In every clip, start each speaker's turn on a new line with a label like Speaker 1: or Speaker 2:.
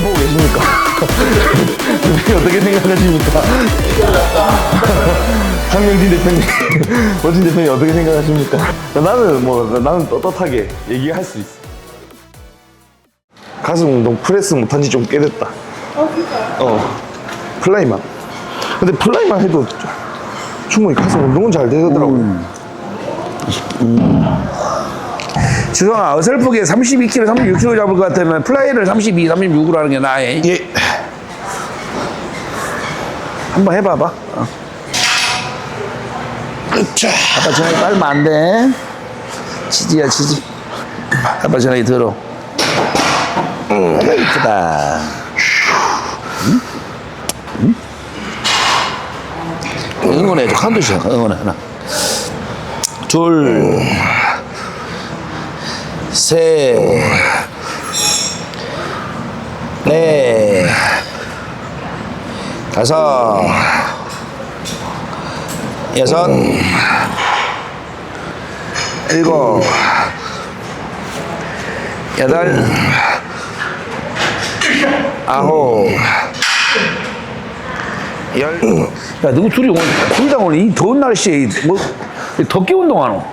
Speaker 1: 보고 계십니까? 어떻게 생각하십니까? 황명진 대표님, 멋진 대표님 어떻게 생각하십니까? 나는 뭐 나는 떳떳하게 얘기할 수 있어. 가슴 운동 프레스 못한 지 좀 꽤 됐다.
Speaker 2: 어, 진짜요?
Speaker 1: 어, 플라이만. 근데 플라이만 해도 충분히 가슴 운동은 잘 되더라고.
Speaker 3: 주성아 어설프게 32kg, 36kg 잡을 것 같으면 플라이를 32, 36으로 하는 게 나아.
Speaker 1: 예.
Speaker 3: 한번 해봐봐. 어.
Speaker 1: 으차.
Speaker 3: 아빠 전화기 빨면 안 돼. 치지야 치지. 아빠 전화기 들어. 음, 이쁘다. 응? 응? 응원해줘. 한두 시간 응원해. 하나. 둘. 셋. 넷. 다섯. 여섯. 일곱. 여덟. 아홉. 열. 야, 누구 둘이 오늘, 둘다 오늘 이 더운 날씨에 뭐, 덥게 운동하노?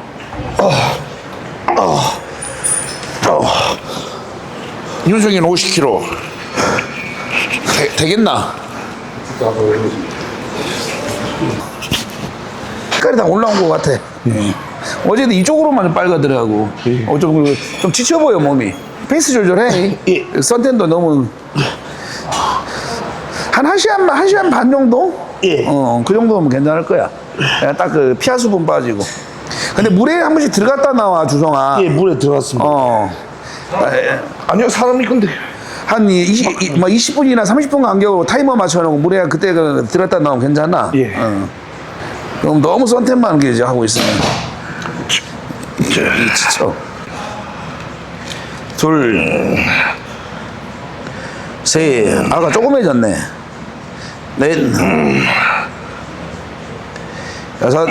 Speaker 3: 윤석이는 50kg. 되, 되겠나? 색깔이 다 올라온 것 같아. 어제도 이쪽으로만 빨가더라고. 어, 좀, 좀 지쳐 보여, 몸이. 페이스 조절해. 선텐도 너무. 한 1시간, 한 시간 반 정도?
Speaker 1: 예.
Speaker 3: 어, 그 정도면 괜찮을 거야. 딱 그 피하 수분 빠지고. 근데 물에 한 번씩 들어갔다 나와, 주성아.
Speaker 1: 예, 물에 들어갔습니다.
Speaker 3: 어.
Speaker 1: 아니요, 사람이 근데.
Speaker 3: 한 20, 이- 뭐 20분이나 30분 간격으로 타이머 맞춰놓고 물에 그때 그 들었다 나오면 괜찮아.
Speaker 1: 예.
Speaker 3: 어. 그럼 너무 선택만 이제 하고 있으면 이 지쳐. 둘, 셋. 아까 조그매졌네. 넷, 여섯,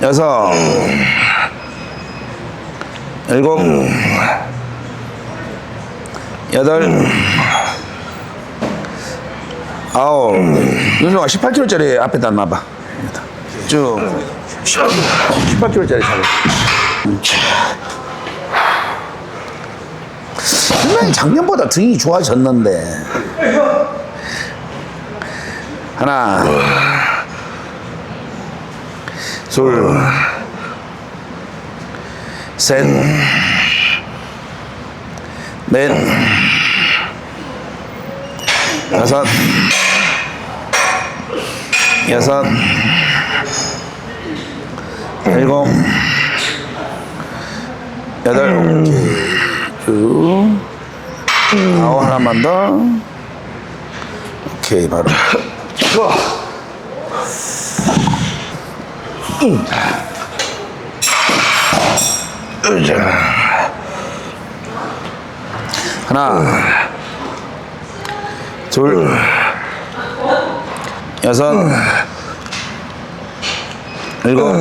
Speaker 3: 여섯, 일곱, 여덟, 아홉. 윤성아 18kg짜리 앞에다 놔봐. 쭉. 18kg짜리 잡아. 분명히 작년보다 등이 좋아졌는데. 하나. 둘. 셋. 넷. 다섯. 여섯. 일곱. 여덟. 쭉. 아홉 하나만 더. 오케이 바로. 하나, 둘, 여섯, 일곱,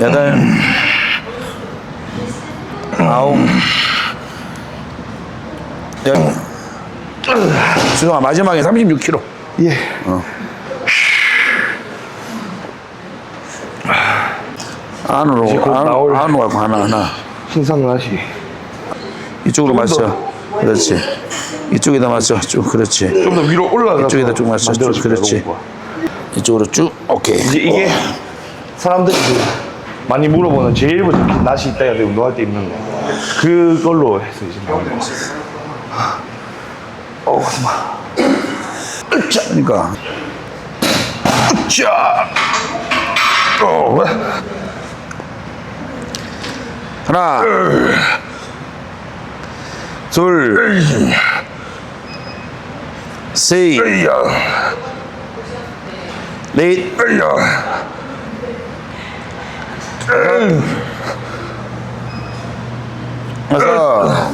Speaker 3: 여덟, 아홉, 열. 수정아 마지막에 36kg.
Speaker 1: 예.
Speaker 3: 안으로
Speaker 1: 이제 곧
Speaker 3: 안,
Speaker 1: 나올-
Speaker 3: 안으로 가고 하나 하나.
Speaker 1: 신선 맛이.
Speaker 3: 이쪽으로 맞춰. 그렇지. 이쪽에다 맞춰. 쭉 그렇지.
Speaker 1: 좀 더 위로 올라가서.
Speaker 3: 이쪽에다 쭉 맞춰. 쭉
Speaker 1: 만들어줄게요,
Speaker 3: 그렇지.
Speaker 1: 로고가.
Speaker 3: 이쪽으로 쭉. 오케이.
Speaker 1: 이제 이게 사람들이 그 많이 물어보는 제일 먼저 낯이 있다 해야 돼 운동할 때 입는 거 그걸로 해서 이제 나오는 거 어, 가슴아
Speaker 3: 자, 그러니까
Speaker 1: 자 어,
Speaker 3: 하나, 둘, 넷, 올려. 여섯,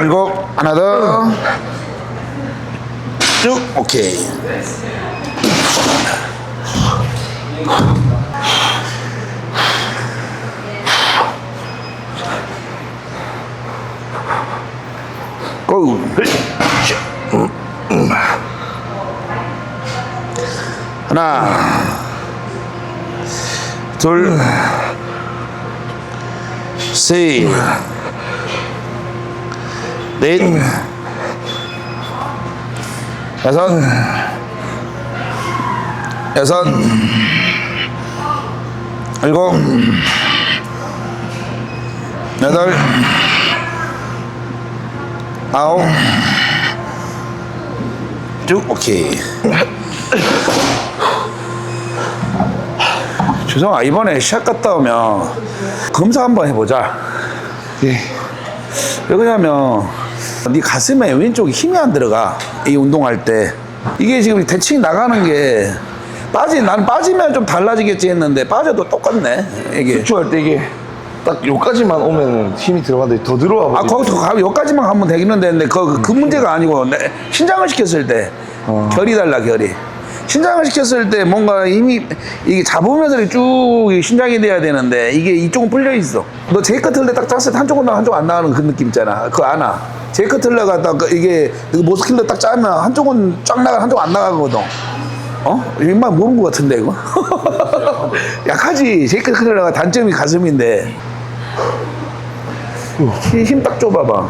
Speaker 3: 일곱, 하나 더. 쭉, 오케이. 고. 하나, 둘, 셋, 넷, 여섯, 여섯, 일곱, 여덟, 아홉, 쭉 오케이. 주성아 이번에 시합 갔다 오면 검사 한번 해보자.
Speaker 1: 예.
Speaker 3: 왜 그러냐면 네 가슴에 왼쪽에 힘이 안 들어가 이 운동할 때 이게 지금 대칭 나가는 게 빠지 난 빠지면 좀 달라지겠지 했는데 빠져도 똑같네 이게
Speaker 1: 수축할 때 이게 딱 여기까지만 오면 힘이 들어가는데 더 들어와
Speaker 3: 아
Speaker 1: 버리고
Speaker 3: 거기서 가- 여기까지만 가면 되기는 되는데 그, 그 문제가 아니고 내- 신장을 시켰을 때
Speaker 1: 어.
Speaker 3: 결이 달라 결이. 신장을 시켰을 때 뭔가 힘이 이게 잡으면서 쭉 신장이 돼야 되는데 이게 이쪽은 풀려 있어. 너 제이크 틀레 딱 짰을 때 한쪽은 나가 한쪽 안 나가는 그 느낌 있잖아. 그거 아나 제이크 틀레가 딱 그- 이게 모스킬러 딱 짜면 한쪽은 쫙 나가 한쪽 안 나가거든. 어? 정말 모르는 것 같은데 이거? 약하지. 제이크 틀레가 단점이 가슴인데 힘 딱 줘봐봐.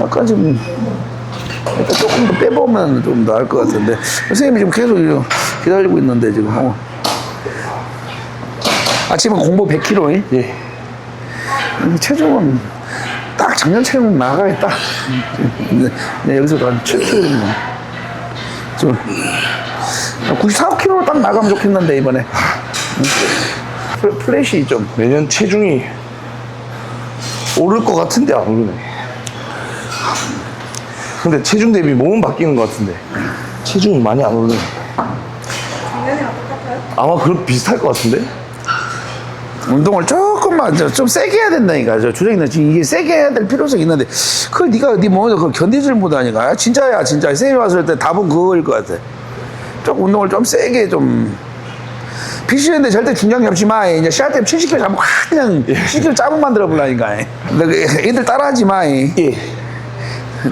Speaker 3: 약간 좀 약간 조금 더 빼보면 좀 나을 것 같은데. 선생님이 지금 계속 기다리고 있는데 지금. 어. 아침에 공부 100kg
Speaker 1: 예.
Speaker 3: 체중은 딱 작년 체중 나가야 딱 네, 네, 여기서 한 7kg 좀 94kg 딱 나가면 좋겠는데 이번에. 플- 플랫이 좀.
Speaker 1: 매년 체중이 오를 것 같은데 안 오르네. 근데 체중 대비 몸은 바뀌는 것 같은데 체중이 많이 안 오르네. 아마 그럼 비슷할 것 같은데?
Speaker 3: 운동을 조금만 저- 좀 세게 해야 된다니까 저 주정이는 지금 이게 세게 해야 될 필요성이 있는데 그걸 네가 네 몸에서 그걸 견디질 못하니까 아, 진짜야 진짜 선생님 왔을 때 답은 그거일 것 같아 좀 운동을 좀 세게 좀 피시는데 절대 중량 잡지 마 이제 시합 때 70kg 잡고 확 그냥 10kg 짜고 만들어 보려니까 너그 애들 따라하지 마
Speaker 1: 예.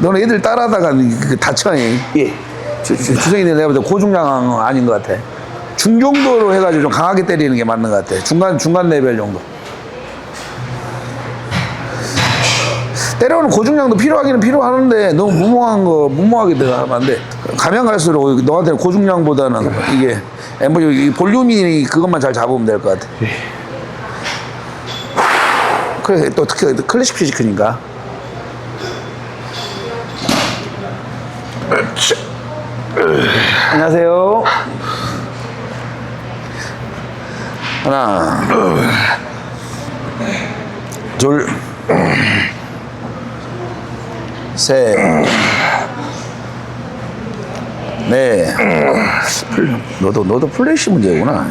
Speaker 3: 너는 애들 따라하다가 그 다쳐
Speaker 1: 예.
Speaker 3: 주, 주, 주성이는 내가 볼때 고중량 아닌 것 같아. 중정도로 해가지고 좀 강하게 때리는 게 맞는 것 같아. 중간, 중간 레벨 정도. 때려오는 고중량도 필요하기는 필요하는데 너무 무모한 거, 무모하게 들어가면 안 돼. 가면 갈수록 너한테는 고중량보다는 이게 엠버 이 볼륨이 그것만 잘 잡으면 될 것 같아. 그래, 또 특히 클래식 피지크니까. 안녕하세요. 하나, 둘, 셋, 넷. 플- 너도 너도 플래시 문제구나.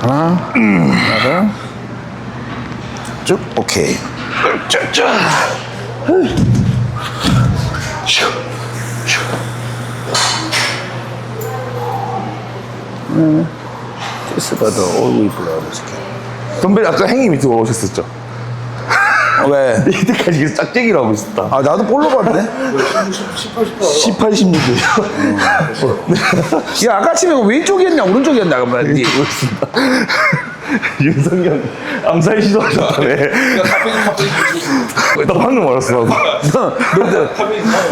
Speaker 3: 하나, 하나, 쭉 오케이.
Speaker 1: 짜짜.
Speaker 3: 패스 받아. 어이구 이쁘다. 이렇게.
Speaker 1: 덤벨 아까 행이 밑으로 오셨었죠?
Speaker 3: 왜?
Speaker 1: 이때까지 계속 짝대기로 하고 있었다.
Speaker 3: 아 나도 볼로 봤네.
Speaker 1: 18, 16도.
Speaker 3: 야 아까 치면 왼쪽이었냐 오른쪽이었냐 그 말이지.
Speaker 1: 그렇습니다. 윤성현 암살 시도하셨다네. 나 방금 알았어.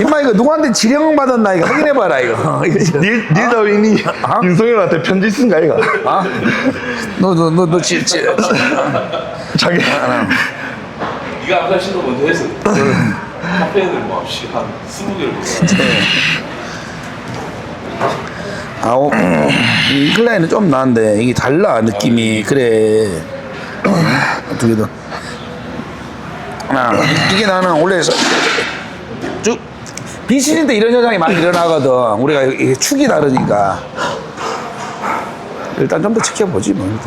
Speaker 3: 임마 이거 누구한테 지령 받았나 이거 확인해봐라 이거.
Speaker 1: 닐, 닐 다윈이 윤성현한테 편지 쓴거 아이가?
Speaker 3: 아? 너너너너 지, 지,
Speaker 1: 자기
Speaker 2: 네가 아까 신호 먼저 했어. 카페인을 뭐, 씨, 한 20개를 먹어.
Speaker 3: 아홉 이 인클라인은 좀 나은데 이게 달라 느낌이 그래. 어떻게 든 하나 이게 나는 원래 쭉 비시즌 때 이런 현상이 많이 일어나거든. 우리가 이게 축이 다르니까. 일단 좀 더 지켜보지 뭐.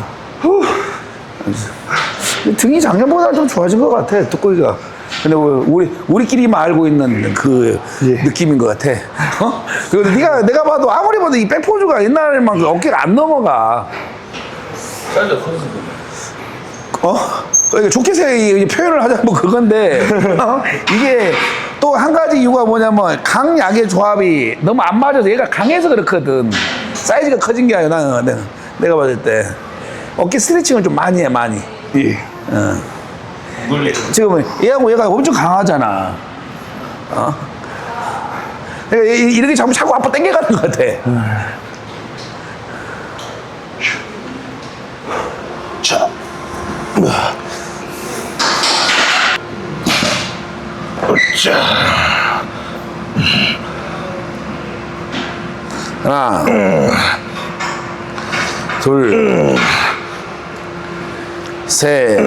Speaker 3: 등이 작년보다 좀 좋아진 것 같아. 두꺼이가. 근데 뭐 우리 우리끼리만 알고 있는 그
Speaker 1: 예.
Speaker 3: 느낌인 것 같아. 어? 그리고 네가 내가 봐도 아무리 봐도 이 백포즈가 옛날만큼 어깨가 안 넘어가.
Speaker 2: 사이즈가 커졌어
Speaker 3: 어? 그러니까 좋게 생 표현을 하자면 그건데 어? 이게 또 한 가지 이유가 뭐냐면 강 약의 조합이 너무 안 맞아서 얘가 강해서 그렇거든 사이즈가 커진 게 아니라 나는 내가 봤을 때 어깨 스트레칭을 좀 많이 해 많이
Speaker 1: 예.
Speaker 2: 물리
Speaker 3: 지금은 얘하고 얘가 엄청 강하잖아 어? 그러니까 이- 이렇게 자꾸 자꾸 앞으로 당겨가는 것 같아
Speaker 1: 자. 자.
Speaker 3: 하나 둘 셋,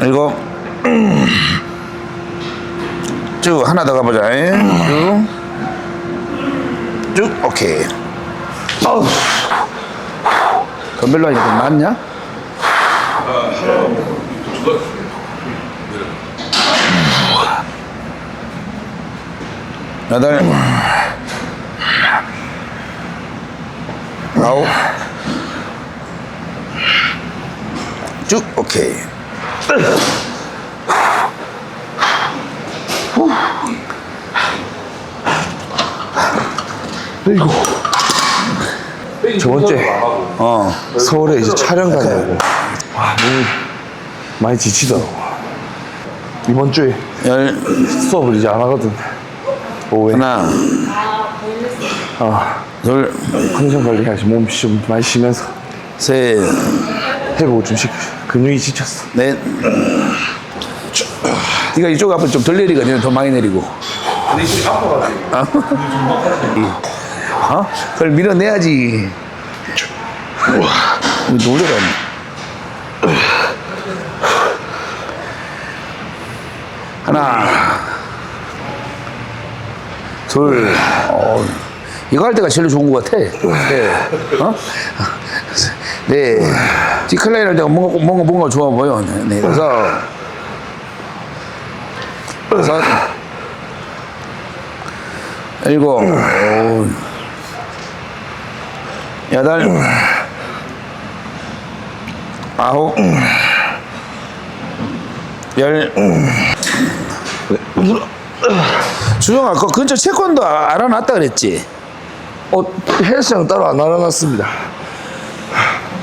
Speaker 3: 일곱, 쭉 하나 더 가보자. 쭉, 쭉, 오케이.
Speaker 1: 아우.
Speaker 3: 덤벨로 하니까 좀 맞냐? 여덟, 아홉, 쭉, 오케이.
Speaker 1: 그리고 저번 주에
Speaker 3: 어,
Speaker 1: 서울에 이제 촬영 다녀오고 와 몸이 많이 지치더라고. 이번 주에
Speaker 3: 열,
Speaker 1: 수업을 이제 안 하거든. 오후에.
Speaker 3: 하나,
Speaker 1: 아,
Speaker 3: 둘,
Speaker 1: 컨디션 관리해야지. 몸좀 많이 쉬면서.
Speaker 3: 셋,
Speaker 1: 회복 좀 시켜. 근육이 지쳤어.
Speaker 3: 넷. 네가 이쪽 앞을 좀덜 내리고 얘는 더 많이 내리고.
Speaker 2: 근데 이쪽이 아파가지고
Speaker 3: 어? 그걸 밀어내야지. 놀래라. 하나, 둘, 어, 이거 할 때가 제일 좋은 것 같아. 네. 어? 네. 디클라인 할 때가 뭔가, 뭔가, 뭔가 좋아 보여. 네, 네. 그래서, 여섯, 일곱, 오, 여덟, 아홉, 열. 주정아, 그 근처 채권도 아- 알아놨다 그랬지?
Speaker 1: 어, 헬스장 따로 안 알아놨습니다.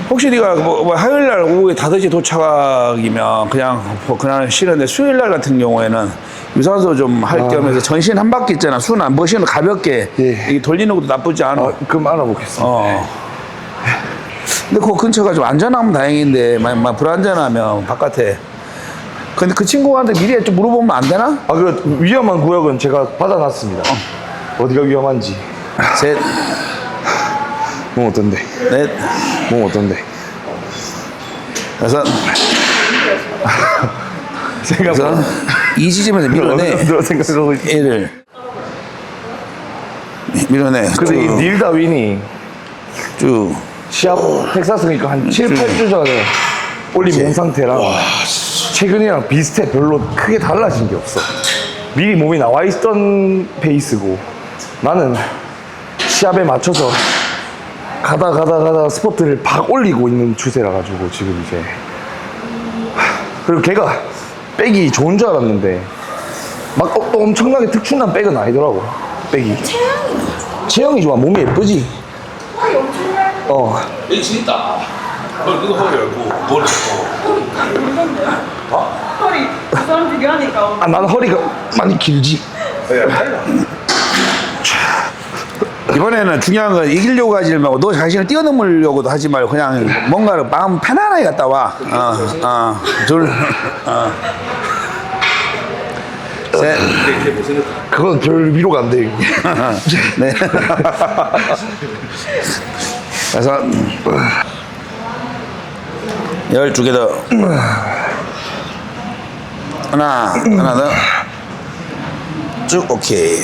Speaker 3: 혹시 네가 뭐, 뭐 화요일 날 오후에 5시 도착이면 그냥 뭐 그날 쉬는데 수요일 날 같은 경우에는 유산소 좀 할 겸해서 전신 한 바퀴 있잖아. 순안 버시는 가볍게
Speaker 1: 예.
Speaker 3: 이게 돌리는 것도 나쁘지 않아.
Speaker 1: 어, 그럼 알아보겠습니다.
Speaker 3: 어. 근데 그 근처가 좀 안전하면 다행인데 만약 만 불안전하면 바깥에. 근데 그 친구한테 미리 좀 물어보면 안 되나?
Speaker 1: 아, 그 위험한 구역은 제가 받아놨습니다. 어 디가 위험한지.
Speaker 3: 셋,
Speaker 1: 몸 어떤데?
Speaker 3: 넷,
Speaker 1: 몸 어떤데?
Speaker 3: 여섯,
Speaker 1: 생각보다.
Speaker 3: 여섯. 이 지점에서 밀어내.
Speaker 1: 너 생각하고.
Speaker 3: 얘를 밀어내.
Speaker 1: 근데 이
Speaker 3: 쭉,
Speaker 1: 닐 다윈이
Speaker 3: 쭉.
Speaker 1: 시합 텍사스 그러니까 한 7, 8주 전에 올린 몸 상태랑 최근이랑 비슷해. 별로 크게 달라진 게 없어. 미리 몸이 나와 있던 페이스고 나는 시합에 맞춰서 가다 가다 가다 스포트를 박 올리고 있는 추세라 가지고 지금 이제. 그리고 걔가 백이 좋은 줄 알았는데 막 어, 또 엄청나게 특출난 백은 아니더라고 백이. 체형이 좋아. 몸이 예쁘지? 어.
Speaker 2: 여기 진짜 허리 그거 허리 열고 머리 열고
Speaker 4: 허리 그 사람 비교하니까.
Speaker 1: 아, 나는 허리가 많이 길지.
Speaker 3: 이번에는 중요한 건 이기려고 하지 말고 너 자신을 뛰어넘으려고도 하지 말고 그냥 뭔가를 마음 편안하게 갔다 와. 어, 어, 둘, 어. 셋,
Speaker 1: 그건 별 위로가 안 돼.
Speaker 3: 네. 여섯, 열두 개 더. 하나, 하나 더. 쭉 오케이.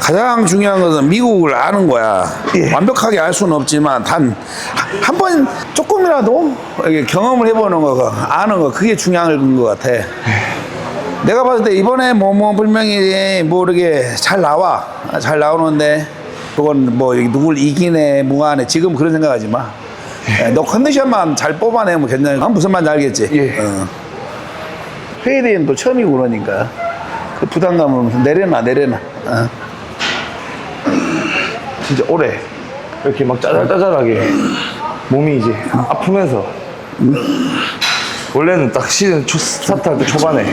Speaker 3: 가장 중요한 것은 미국을 아는 거야. 완벽하게 알 수는 없지만 단 한 번 조금이라도 이렇게 경험을 해보는 거, 아는 거 그게 중요한 것 같아. 내가 봤을 때 이번에 뭐뭐 불명이 모르게 잘 나와 잘 나오는데 그건 뭐 누굴 이기네 무하네 지금 그런 생각하지 마. 예, 너 컨디션만 잘 뽑아내면 괜찮아. 무슨 말인지 알겠지?
Speaker 1: 예.
Speaker 3: 어. 또 처음이고 그러니까 그 부담감을 내려놔 내려놔. 어.
Speaker 1: 진짜 오래 이렇게 막 짜잘짜잘하게 몸이 이제 아프면서 원래는 딱 시즌 초 스타트 할 때 초반에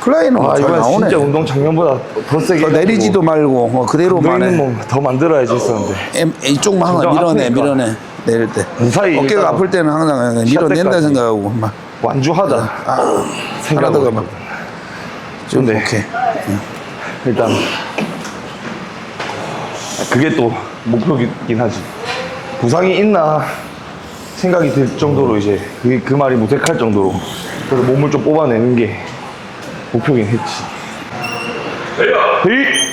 Speaker 3: 클라이는 아잘
Speaker 1: 이번
Speaker 3: 나오네.
Speaker 1: 진짜 운동 작년보다 더 세게
Speaker 3: 더 내리지도 말고 어, 그대로만 해.
Speaker 1: 너희는 뭐더 만들어야지 했었는데
Speaker 3: em- 이쪽만 항상 밀어내
Speaker 1: 아프니까.
Speaker 3: 밀어내 내릴 때
Speaker 1: 무사히
Speaker 3: 어깨가
Speaker 1: 일단
Speaker 3: 아플 때는 항상 밀어낸다
Speaker 1: 때까지.
Speaker 3: 생각하고 막
Speaker 1: 완주하자
Speaker 3: 하나다가
Speaker 1: 생각하고
Speaker 3: 막 좀좀
Speaker 1: 네.
Speaker 3: 오케이.
Speaker 1: 일단 그게 또 목표이긴 하지. 부상이 있나 생각이 들 정도로 이제 그, 그 말이 무색할 정도로 그래서 몸을 좀 뽑아내는 게 목표긴 했지. 헤이!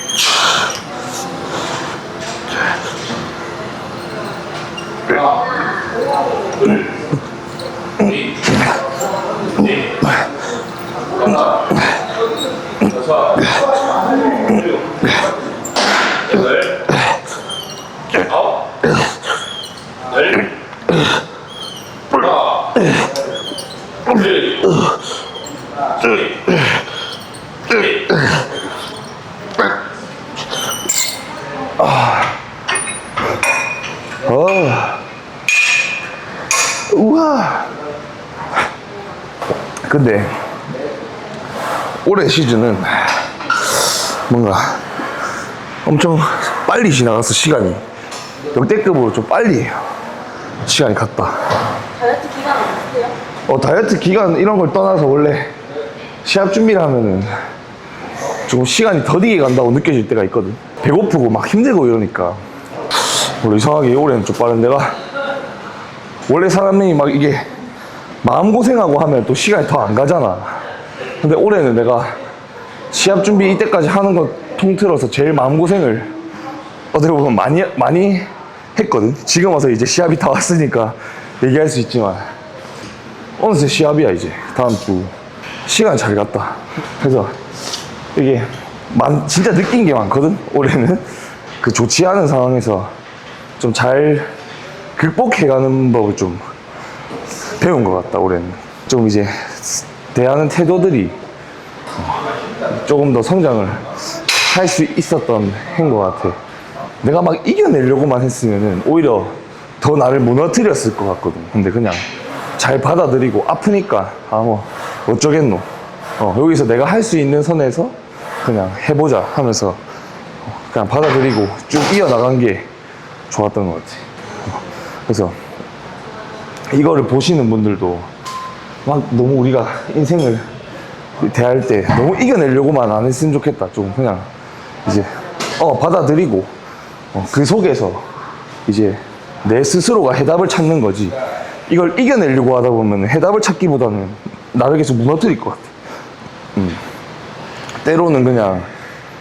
Speaker 2: 여섯, 일곱, 여덟, 아홉, 열, 하나, 둘, 셋,
Speaker 1: 어. 우와. 근데 올해 시즌은 뭔가 엄청 빨리 지나갔어 시간이 역대급으로 좀 빨리 시간이 갔다.
Speaker 4: 다이어트 기간 어떠세요?
Speaker 1: 어 다이어트 기간 이런 걸 떠나서 원래 시합 준비를 하면은 조금 시간이 더디게 간다고 느껴질 때가 있거든. 배고프고 막 힘들고 이러니까 원래 이상하게 올해는 좀 빠른 데가 원래 사람이 막 이게 마음 고생하고 하면 또 시간이 더 안 가잖아. 근데 올해는 내가 시합 준비 이때까지 하는 거 통틀어서 제일 마음 고생을 어떻게 보면 많이 많이 했거든. 지금 와서 이제 시합이 다 왔으니까 얘기할 수 있지만 어느새 시합이야 이제. 다음 주. 시간 잘 갔다. 그래서 이게 많, 진짜 느낀 게 많거든 올해는. 그 좋지 않은 상황에서 좀 잘 극복해가는 법을 좀 배운 것 같다 올해는. 좀 이제 대하는 태도들이 어, 조금 더 성장을 할 수 있었던 해인 것 같아. 내가 막 이겨내려고만 했으면은 오히려 더 나를 무너뜨렸을 것 같거든. 근데 그냥 잘 받아들이고 아프니까 아 뭐 어쩌겠노. 어, 여기서 내가 할 수 있는 선에서 그냥 해보자 하면서 어, 그냥 받아들이고 쭉 이어나간 게 좋았던 것 같아. 어, 그래서 이거를 보시는 분들도 막 너무 우리가 인생을 대할 때 너무 이겨내려고만 안 했으면 좋겠다. 좀 그냥 이제 어 받아들이고 어, 그 속에서 이제 내 스스로가 해답을 찾는 거지. 이걸 이겨내려고 하다 보면 해답을 찾기보다는 나를 계속 무너뜨릴 것 같아. 음. 때로는 그냥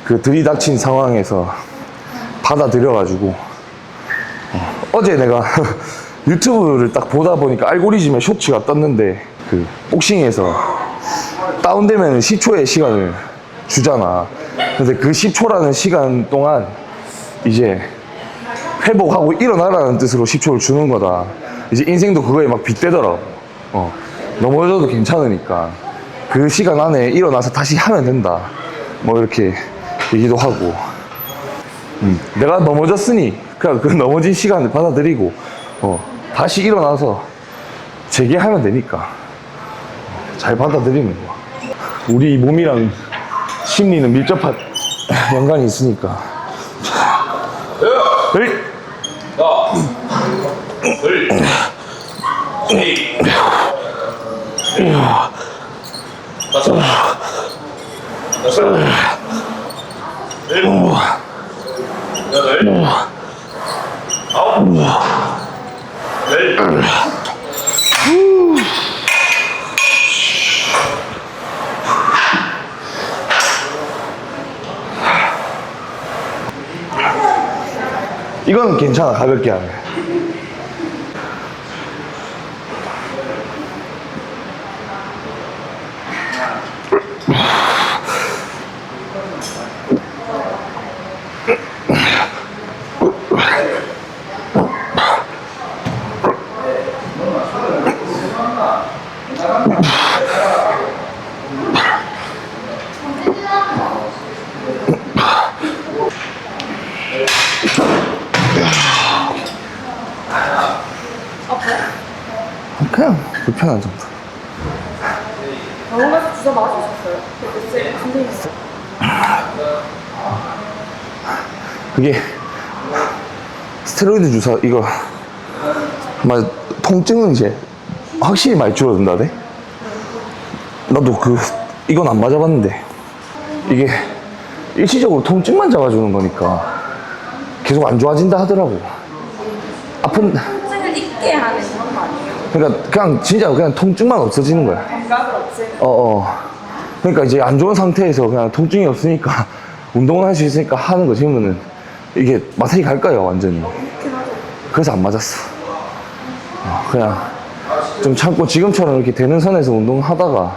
Speaker 1: 그 들이닥친 상황에서 받아들여가지고 어, 제 내가 유튜브를 딱 보다 보니까 알고리즘에 쇼츠가 떴는데 그 복싱에서 다운되면 10초의 시간을 주잖아. 근데 그 10초라는 시간 동안 이제 회복하고 일어나라는 뜻으로 10초를 주는 거다. 이제 인생도 그거에 막 빗대더라고. 어. 넘어져도 괜찮으니까. 그 시간 안에 일어나서 다시 하면 된다. 뭐 이렇게 얘기도 하고. 음, 내가 넘어졌으니 그냥 그 넘어진 시간을 받아들이고 어, 다시 일어나서 재개하면 되니까 잘 받아들이는 거야. 우리 몸이랑 심리는 밀접한 연관이 있으니까. 에이!
Speaker 2: 이건
Speaker 1: 괜찮아 가볍게 하면. 그게 스테로이드 주사 이거 막 통증은 이제 확실히 많이 줄어든다네 나도 그 이건 안 맞아봤는데 이게 일시적으로 통증만 잡아주는 거니까 계속 안 좋아진다 하더라고 아픈
Speaker 4: 통증을 잊게 하는 그런 거 아니에요?
Speaker 1: 그러니까 그냥 진짜 그냥 통증만 없어지는 거야
Speaker 4: 감각을 없애는
Speaker 1: 어, 어. 그러니까 이제 안 좋은 상태에서 그냥 통증이 없으니까 운동을 할 수 있으니까 하는 거지. 그러면은 이게 맛이 갈까요, 완전히. 그래서 안 맞았어. 어, 그냥 좀 참고 지금처럼 이렇게 되는 선에서 운동하다가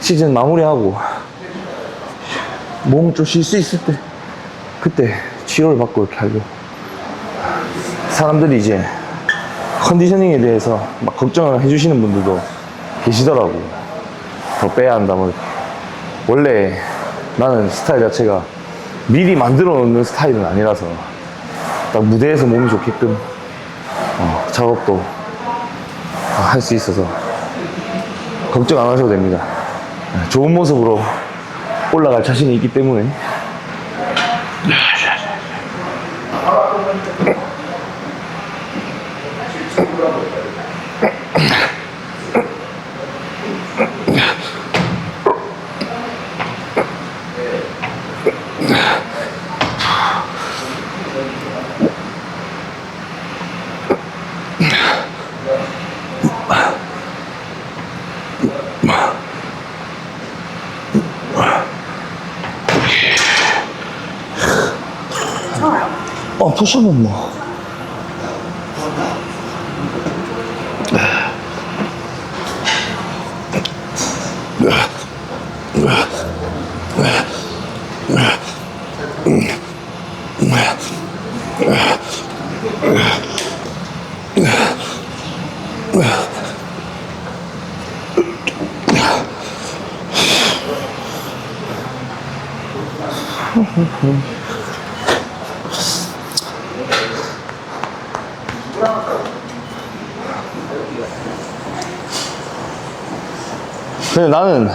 Speaker 1: 시즌 마무리하고 몸 좀 쉴 수 있을 때 그때 치료를 받고 이렇게 하려고. 사람들이 이제 컨디셔닝에 대해서 막 걱정을 해주시는 분들도 계시더라고. 더 빼야 한다 뭐 원래 나는 스타일 자체가 미리 만들어 놓는 스타일은 아니라서 딱 무대에서 몸이 좋게끔 어, 작업도 할 수 있어서 걱정 안 하셔도 됩니다. 네, 좋은 모습으로 올라갈 자신이 있기 때문에 어 푸시업 근데 나는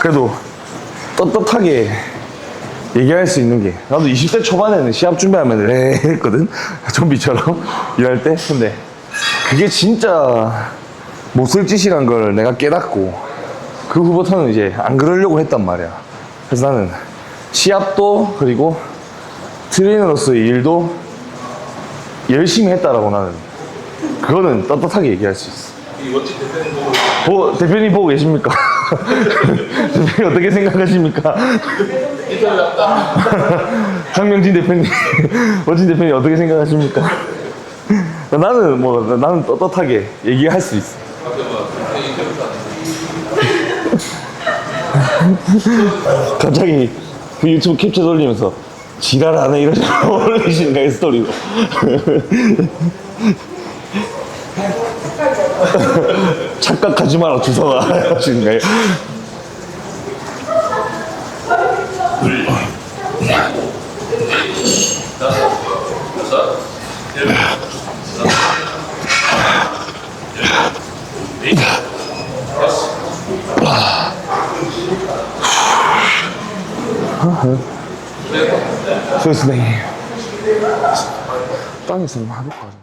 Speaker 1: 그래도 떳떳하게 얘기할 수 있는 게 나도 20대 초반에는 시합 준비하면 래 했거든. 좀비처럼 일할 때. 근데 그게 진짜 못 쓸 짓이란 걸 내가 깨닫고 그 후부터는 이제 안 그러려고 했단 말이야. 그래서 나는 시합도 그리고 트레이너로서의 일도 열심히 했다라고 나는 그거는 떳떳하게 얘기할 수 있어
Speaker 2: 이 대표님 보고
Speaker 1: 보, 대표님 보고 계십니까? 대표님 어떻게 생각하십니까? 강명진 대표님, 멋진 대표님 어떻게 생각하십니까? 나는 뭐 나는 떳떳하게 얘기할 수 있어. 갑자기 그 유튜브 캡처 돌리면서 지랄 안해 이런 식으로 올리시는 거야 스토리로. 착각하지 마라 주사가 하시는 거예요. 수고했습니다. 땅에서 좀 해볼까?